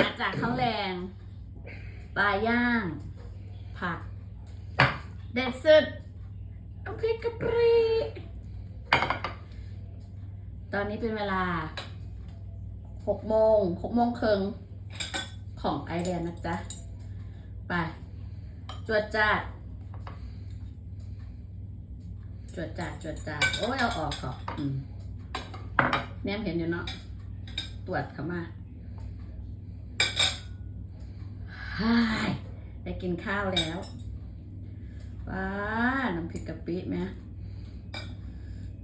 มาจากข้าวแรงปลาย่าง ผัก เด็ดสุดน้ำพริกะปรีตอนนี้เป็นเวลาหกโมงหกโมงครึ่งของไอแลนด์นะจ๊ะ ไป จวดจ้าดจวดจ้าดจวดจ้าดโอ้ยเอาออกก่อนแนมเห็นอยู่เนาะ ตรวจเข้ามา ฮ่าได้กินข้าวแล้วว้าน้ำพริกกะปิไหม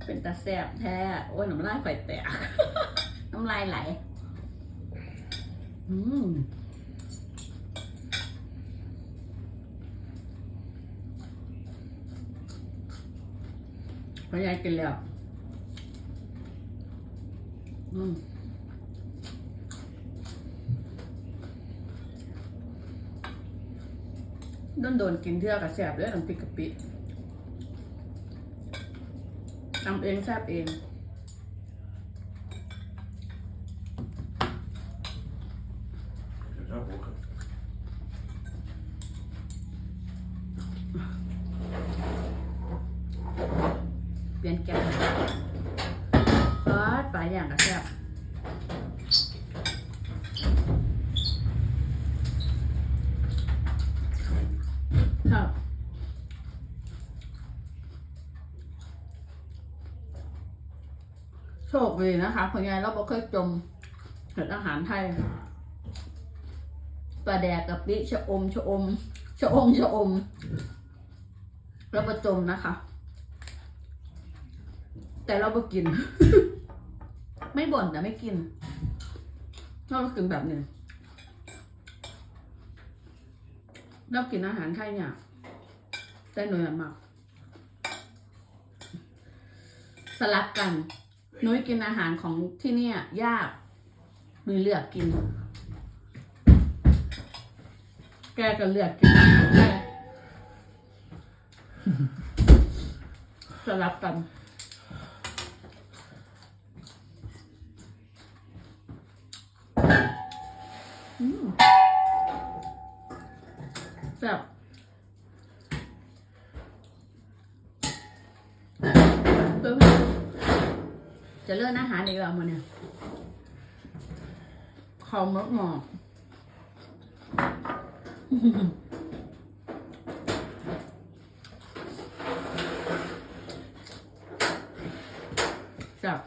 เป็นตาแสบแท้ โอ้ยน้ำลายไฟแตก น้ำลายไหล อืมพอยายกินแล้ว อืม โดนโดนๆกินเทื่อกับแสบเลยน้ำพริกกะปิทำเองแซบเอง Ja, ook. เปลี่ยนแกงซอสปลาอย่างกับแซ่บครับ โชคดีนะคะคุณยายเราบ่เคยจมเห็ดอาหารไทยปลาแดกกับปิชะอมชะอมชะอมชะอมแล้วประจมนะคะ แต่เราไม่กิน ไม่บ่นแต่ไม่กินเรากินแบบนึ่งเรากินอาหารไทยเนี่ยแต่หน่วยมากสลับกัน นุ้ยกินอาหารของที่เนี่ยยากนุ้ยเลือกกิน แกก็เลือกกินแกสลับกันอืมแซ่บ จะเลิกอาหารอีกแล้วมันเนี่ยคอมกหมอกจับ